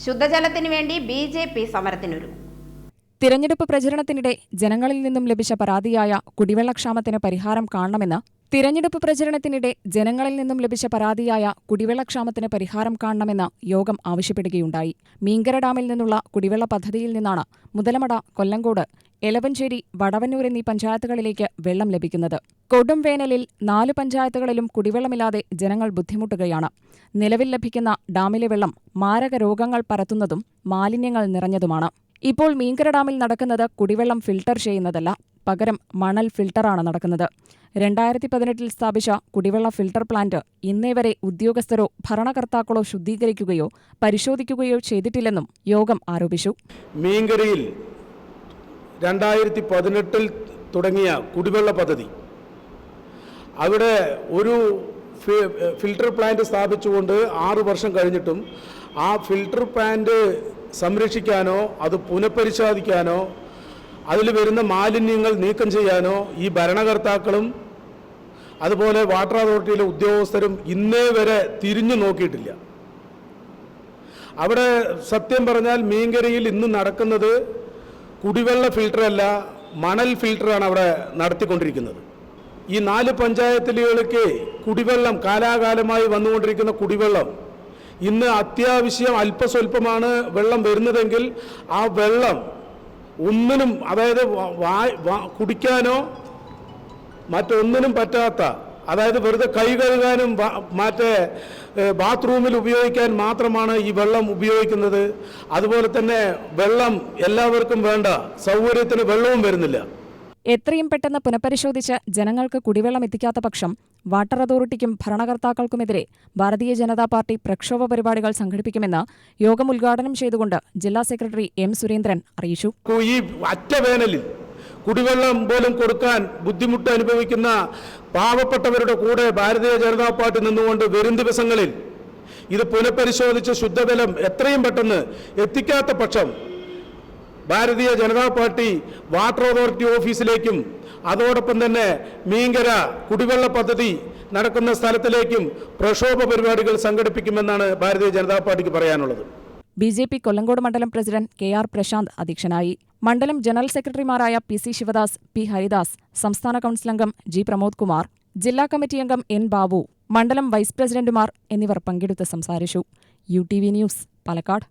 ശുദ്ധജലത്തിനു വേണ്ടി B J P സമരത്തിനൊരുങ്ങും തിരഞ്ഞെടുപ്പ് പ്രചരണത്തിനിടെ ജനങ്ങളിൽ നിന്നും ലഭിച്ച പരാതിയായ കുടിവെള്ളക്ഷാമത്തിന് പരിഹാരം കാണണമെന്ന് തിരഞ്ഞെടുപ്പ് പ്രചരണത്തിനിടെ ജനങ്ങളിൽ നിന്നും ലഭിച്ച പരാതിയായ കുടിവെള്ളക്ഷാമത്തിന് പരിഹാരം കാണണമെന്ന് യോഗം ആവശ്യപ്പെടുകയുണ്ടായി. മീങ്കര ഡാമിൽ നിന്നുള്ള കുടിവെള്ള പദ്ധതിയിൽ നിന്നാണ് മുതലമട കൊല്ലങ്കോട് എലവഞ്ചേരി വടവന്നൂർ എന്നീ പഞ്ചായത്തുകളിലേക്ക് വെള്ളം ലഭിക്കുന്നത്. കൊടും വേനലിൽ നാല് പഞ്ചായത്തുകളിലും കുടിവെള്ളമില്ലാതെ ജനങ്ങൾ ബുദ്ധിമുട്ടുകയാണ്. നിലവിൽ ലഭിക്കുന്ന ഡാമിലെ വെള്ളം മാരക രോഗങ്ങൾ പരത്തുന്നതും മാലിന്യങ്ങൾ നിറഞ്ഞതുമാണ്. ഇപ്പോൾ മീങ്കര ഡാമിൽ നടക്കുന്നത് കുടിവെള്ളം ഫിൽട്ടർ ചെയ്യുന്നതല്ല പകരം മണൽ ഫിൽട്ടറാണ് നടക്കുന്നത്. രണ്ടായിരത്തി പതിനെട്ടിൽ സ്ഥാപിച്ച കുടിവെള്ള ഫിൽട്ടർ പ്ലാന്റ് ഇന്നേ വരെ ഉദ്യോഗസ്ഥരോ ഭരണകർത്താക്കളോ ശുദ്ധീകരിക്കുകയോ പരിശോധിക്കുകയോ ചെയ്തിട്ടില്ലെന്നും യോഗം ആരോപിച്ചു. മീൻകരയിൽ രണ്ടായിരത്തി പതിനെട്ടിൽ തുടങ്ങിയ കുടിവെള്ള പദ്ധതി. അവിടെ ഒരു ഫിൽട്ടർ പ്ലാന്റ് സ്ഥാപിച്ചുകൊണ്ട് ആറു വർഷം കഴിഞ്ഞിട്ടും ആ ഫിൽട്ടർ പ്ലാന്റ് സംരക്ഷിക്കാനോ അത് പുനഃപരിശോധിക്കാനോ അതിൽ വരുന്ന മാലിന്യങ്ങൾ നീക്കം ചെയ്യാനോ ഈ ഭരണകർത്താക്കളും അതുപോലെ വാട്ടർ അതോറിറ്റിയിലെ ഉദ്യോഗസ്ഥരും ഇന്നേ വരെ തിരിഞ്ഞു നോക്കിയിട്ടില്ല. അവിടെ സത്യം പറഞ്ഞാൽ മീൻകരയിൽ ഇന്ന് നടക്കുന്നത് കുടിവെള്ള ഫിൽട്ടറല്ല മണൽ ഫിൽട്ടറാണ് അവിടെ നടത്തിക്കൊണ്ടിരിക്കുന്നത്. ഈ നാല് പഞ്ചായത്തുകൾക്ക് കുടിവെള്ളം കാലാകാലമായി വന്നുകൊണ്ടിരിക്കുന്ന കുടിവെള്ളം ഇന്ന് അത്യാവശ്യം അല്പസ്വല്പമാണ് വെള്ളം വരുന്നതെങ്കിൽ ആ വെള്ളം ഒന്നിനും അതായത് കുടിക്കാനോ മറ്റൊന്നിനും പറ്റാത്ത അതായത് വെറുതെ കൈ കഴുകാനും മറ്റേ ബാത്റൂമിൽ ഉപയോഗിക്കാൻ മാത്രമാണ് ഈ വെള്ളം ഉപയോഗിക്കുന്നത്. അതുപോലെ തന്നെ വെള്ളം എല്ലാവർക്കും വേണ്ട സൗകര്യത്തിന് വെള്ളവും വരുന്നില്ല. എത്രയും പെട്ടെന്ന് പുനഃപരിശോധിച്ച് ജനങ്ങൾക്ക് കുടിവെള്ളം എത്തിക്കാത്ത പക്ഷം വാട്ടർ അതോറിറ്റിക്കും ഭരണകർത്താക്കൾക്കുമെതിരെ ഭാരതീയ ജനതാ പാർട്ടി പ്രക്ഷോഭ പരിപാടികൾ സംഘടിപ്പിക്കുമെന്ന് യോഗം ഉദ്ഘാടനം ചെയ്തുകൊണ്ട് ജില്ലാ സെക്രട്ടറി എം സുരേന്ദ്രൻ അറിയിച്ചു. ഈ അറ്റ കുടിവെള്ളം പോലും കൊടുക്കാൻ ബുദ്ധിമുട്ട് അനുഭവിക്കുന്ന പാവപ്പെട്ടവരുടെ കൂടെ ഭാരതീയ ജനതാ പാർട്ടി നിന്നുകൊണ്ട് വരും ദിവസങ്ങളിൽ ഇത് പുനഃപരിശോധിച്ച് ശുദ്ധജലം എത്രയും പെട്ടെന്ന് എത്തിക്കാത്ത പക്ഷം Bharatiya Janata Party Water Authority ഓഫീസിലേക്കും അതോടൊപ്പം തന്നെ മീങ്കര കുടിവെള്ള പദ്ധതി നടക്കുന്ന സ്ഥലത്തിലേക്കും പ്രക്ഷോഭ പരിപാടികൾ സംഘടിപ്പിക്കുമെന്നാണ് ഭാരതീയ ജനതാ പാർട്ടിക്ക് പറയാനുള്ളത്. ബി ജെ പി കൊല്ലങ്കോട് മണ്ഡലം പ്രസിഡന്റ് കെ ആർ പ്രശാന്ത് അധ്യക്ഷനായി. മണ്ഡലം ജനറൽ സെക്രട്ടറിമാരായ P C Shivadas P Haridas സംസ്ഥാന കൌൺസിൽ അംഗം ജി പ്രമോദ് കുമാർ ജില്ലാ കമ്മിറ്റി അംഗം എൻ ബാബു മണ്ഡലം വൈസ് പ്രസിഡന്റുമാർ എന്നിവർ പങ്കെടുത്ത് സംസാരിച്ചു. U T V news Palakkad.